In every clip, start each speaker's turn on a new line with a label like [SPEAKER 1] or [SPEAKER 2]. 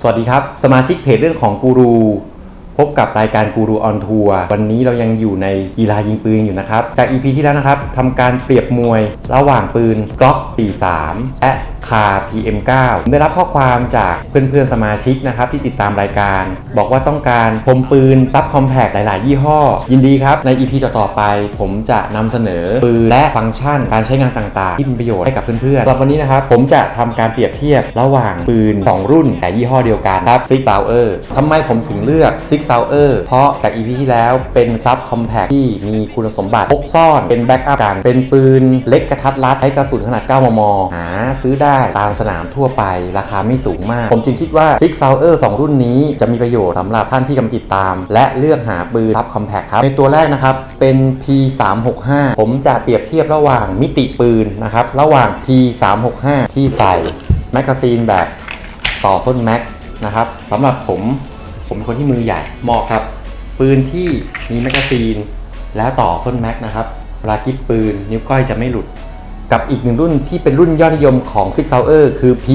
[SPEAKER 1] สวัสดีครับ สมาชิกเพจเรื่องของกูรู พบกับรายการกูรูออนทัวร์วันนี้เรายังอยู่ในกีฬายิงปืนอยู่นะครับ จาก EP ที่แล้วนะครับทำการเปรียบมวยระหว่างปืนกล็อก43และคา PM9 ได้รับข้อความจากเพื่อนๆสมาชิกนะครับที่ติดตามรายการ บอกว่าต้องการพมปืนรับคอมแพกหลายๆ ยี่ห้อ ยินดีครับ ใน EP ต่อๆไป ผมจะนำเสนอปืนและฟังก์ชันการใช้งานต่างๆ ที่เป็นประโยชน์ให้กับเพื่อนๆสำหรับวันนี้นะครับ ผมจะทำการเปรียบเทียบระหว่างปืน 2 รุ่นแต่ยี่ห้อเดียวกันครับ Six Sauer ทำไมผมถึงเลือกซิก Six Sauer เพราะจาก EP ที่แล้วเป็นซับคอมแพคที่มีคุณสมบัติพกซ่อนเป็นแบ็กอัพกัน เป็นปืนเล็กกระทัดรัดใช้กระสุนขนาด 9 มม หาซื้อได้ตามสนามทั่วไปราคาไม่สูงมาก ผมจึงคิดว่า Six Sauer 2รุ่นนี้จะมีประโยชน์สำหรับท่านที่กำลังติดตาม และเลือกหาปืนซับคอมแพคครับ ในตัวแรกนะครับเป็น P365 ผมจะเปรียบเทียบระหว่างมิติปืนนะครับระหว่าง P365 ที่ใส่แมกกาซีนแบบต่อส้นแม็กนะครับสำหรับผม ผมเป็นคนที่มือใหญ่เหมาะกับปืนที่มีแมกกาซีน แล้วต่อส้นแม็กนะครับเวลากิ๊บปืนนิ้วก้อยจะไม่หลุด กับอีกหนึ่งรุ่นที่เป็นรุ่นยอดนิยมของ Six Sauer คือ P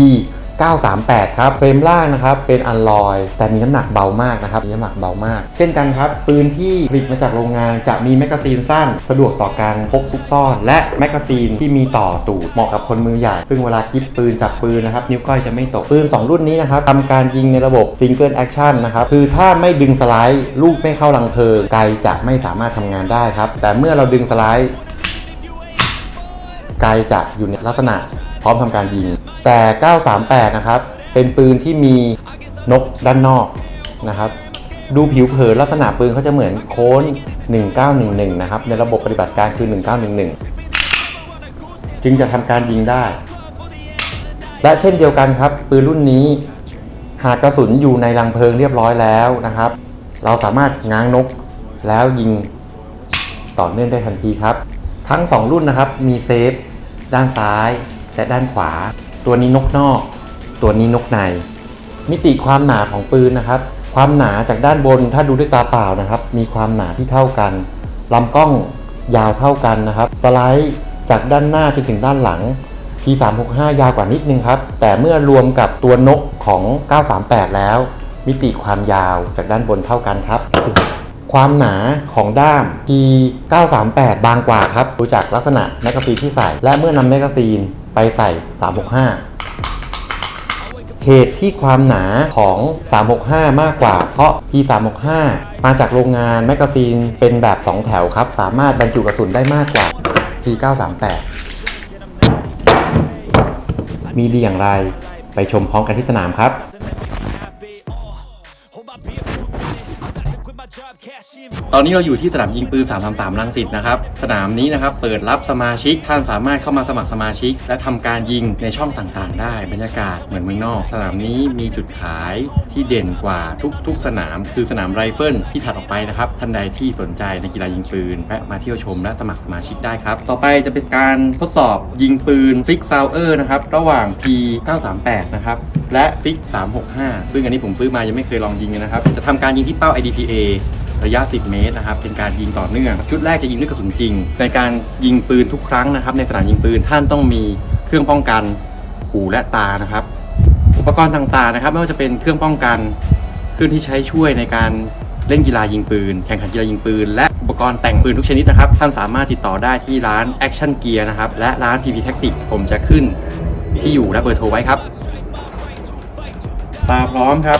[SPEAKER 1] 938 ครับ เฟรมล่างนะครับ เป็นอัลลอย แต่มีน้ำหนักเบามากนะครับ มีน้ำหนักเบามาก เช่นกันครับ ปืนที่ผลิตมาจากโรงงานจะมีแมกกาซีนสั้น สะดวกต่อการพกซุกซ่อน และแมกกาซีนที่มีต่อตูดเหมาะกับคนมือใหญ่ ซึ่งเวลากิบปืนจับปืนนะครับ นิ้วก้อยจะไม่ตก ปืน 2 รุ่นนี้นะครับทำการยิงในระบบ Single Action นนะครับ คือถ้าไม่ดึงสไลด์ลูกไม่เข้าลังเพลิงไกจะไม่สามารถทำงานได้ครับ แต่เมื่อเราดึงสไลด์ไกลจะอยู่ในลักษณะ พร้อมทำการยิง แต่ 938 นะครับ เป็นปืนที่มีนกด้านนอกนะครับ ดูผิวเผินลักษณะปืนเขาจะเหมือนโค้น 1911 นะครับ ในระบบปฏิบัติการคือ 1911 จึงจะทำการยิงได้ และเช่นเดียวกันครับ ปืนรุ่นนี้หากกระสุนอยู่ในรังเพลิงเรียบร้อยแล้วนะครับ เราสามารถง้างนกแล้วยิงต่อเนื่องได้ทันทีครับ ทั้ง 2 รุ่นนะครับมีเซฟด้านซ้าย และด้านขวา ตัวนี้นกนอก ตัวนี้นกใน มิติความหนาของปืนนะครับ ความหนาจากด้านบนถ้าดูด้วยตาเปล่านะครับ มีความหนาที่เท่ากันลำกล้องยาวเท่ากันนะครับ สไลด์จากด้านหน้าจนถึงด้านหลัง P365 ยาวกว่านิดนึงครับ แต่เมื่อรวมกับตัวนกของ 938 แล้ว มิติความยาวจากด้านบนเท่ากันครับ ความหนาของด้าม P938 บางกว่าครับ ดูจากลักษณะแมกกาซีนที่ใส่ และเมื่อนำแมกกาซีน ไปใส่ 365 เหตุที่ความหนาของ 365 มากกว่า เพราะ P365 มาจากโรงงานแมกกาซีนเป็นแบบ 2 แถวครับ สามารถบรรจุกระสุนได้มากกว่า P938 มีดีอย่างไร ไปชมพร้อมกันที่สนามครับ ตอนนี้เราอยู่ที่สนามยิงปืน 333รังสิตนะครับ สนามนี้นะครับ เปิดรับสมาชิก ท่านสามารถเข้ามาสมัครสมาชิก และทำการยิงในช่องต่างๆ ได้ บรรยากาศเหมือนเมืองนอก สนามนี้มีจุดขายที่เด่นกว่าทุกๆ สนาม คือสนามไรเฟิลที่ถัดออกไปนะครับ ท่านใดที่สนใจในกีฬายิงปืนแวะมาเที่ยวชมและสมัครสมาชิกได้ครับ ต่อไปจะเป็นการทดสอบยิงปืน Six Sauer นะครับ ระหว่าง P938 นะครับ และ Six 365 ซึ่งอันนี้ผมซื้อมายังไม่เคยลองยิงนะครับ จะทำการยิงที่เป้า IDPA ระยะ 10 เมตรนะครับ เป็นการยิงต่อเนื่อง ชุดแรกจะยิงด้วยกระสุนจริง ในการยิงปืนทุกครั้งนะครับ ในสนามยิงปืนท่านต้องมีเครื่องป้องกันหูและตานะครับ อุปกรณ์ต่างๆนะครับ ไม่ว่าจะเป็นเครื่องป้องกันเครื่องที่ใช้ช่วยในการเล่นกีฬายิงปืน แข่งขันกีฬายิงปืน และอุปกรณ์แต่งปืนทุกชนิดนะครับ ท่านสามารถติดต่อได้ที่ร้าน Action Gear นะครับ และร้าน PP Tactic ผมจะขึ้นที่อยู่และเบอร์โทรไว้ครับ ตาพร้อมครับ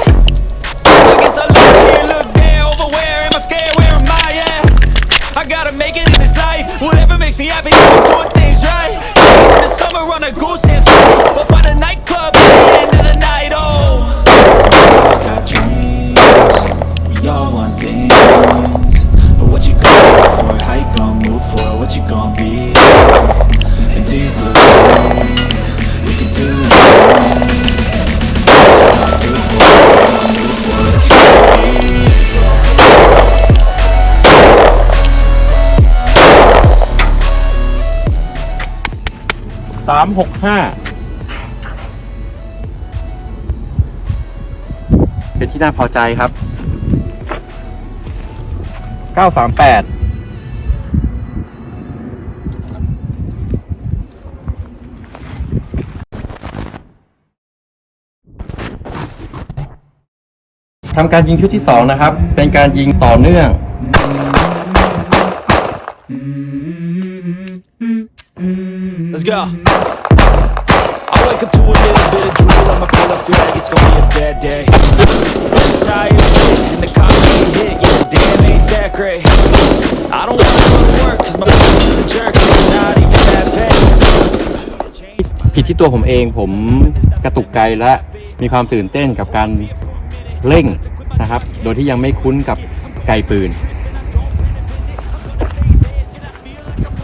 [SPEAKER 2] า
[SPEAKER 3] มหกห้าเป็น
[SPEAKER 1] ที่น่าพอใจครับ เก้าสามแปดทำการยิงชุดที่สองนะครับ เป็นการยิงต่อเนื่อง
[SPEAKER 2] Let's go.
[SPEAKER 1] ที่ตัวผมเองผมกระตุกไกลและมีความตื่นเต้นกับการเร่งนะครับ โดยที่ยังไม่คุ้นกับไกปืน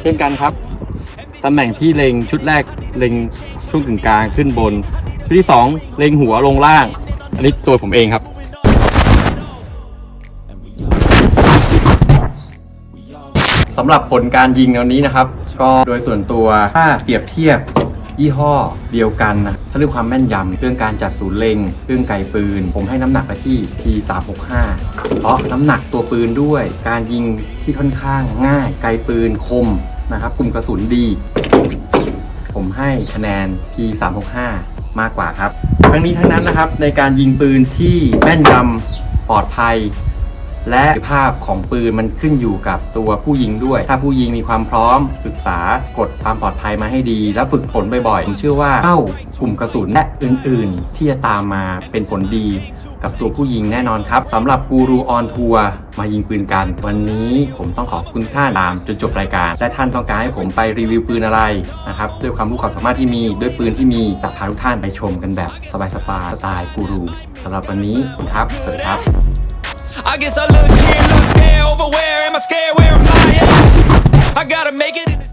[SPEAKER 1] เช่นกันครับตำแหน่งที่เล็งชุดแรกเล็งช่วงกึ่งกลางขึ้นบน ชุดที่สองเล็งหัวลงล่าง อันนี้ตัวผมเองครับสำหรับผลการยิงในวนี้นะครับ ก็โดยส่วนตัวถ้าเปรียบเทียบ ยี่ห้อเดียวกันนะถ้าเรื่องความแม่นยำเรื่องการจัดศูนย์เล็ง เรื่องไกปืน ผมให้น้ำหนักไปที่ P365 เพราะน้ำหนักตัวปืนด้วย การยิงที่ค่อนข้างง่าย ไกปืนคมนะครับกลุ่มกระสุนดี ผมให้คะแนน P365 มากกว่าครับ ทั้งนี้ทั้งนั้นนะครับในการยิงปืนที่แม่นยำปลอดภัย และภาพของปืนมันขึ้นอยู่กับตัวผู้ยิงด้วย ถ้าผู้ยิงมีความพร้อมศึกษากฎความปลอดภัยมาให้ดี และฝึกฝนบ่อยๆผมเชื่อว่าเป้ากลุ่มกระสุนและอื่นๆ ที่จะตามมาเป็นผลดีกับตัวผู้ยิงแน่นอนครับสำหรับกูรูออนทัวร์มายิงปืนกัน วันนี้ผมต้องขอบคุณท่านตามจนจบรายการ และท่านต้องการให้ผมไปรีวิวปืนอะไรนะครับด้วยความรู้ความสามารถที่มี ด้วยปืนที่มีจะพาทุกท่านไปชมกันแบบสบายๆสไตล์กูรูสำหรับวันนี้ขอบคุณครับ สวัสดีครับ
[SPEAKER 2] I guess I look here, look there, over where am I scared? Where am I at? I gotta make it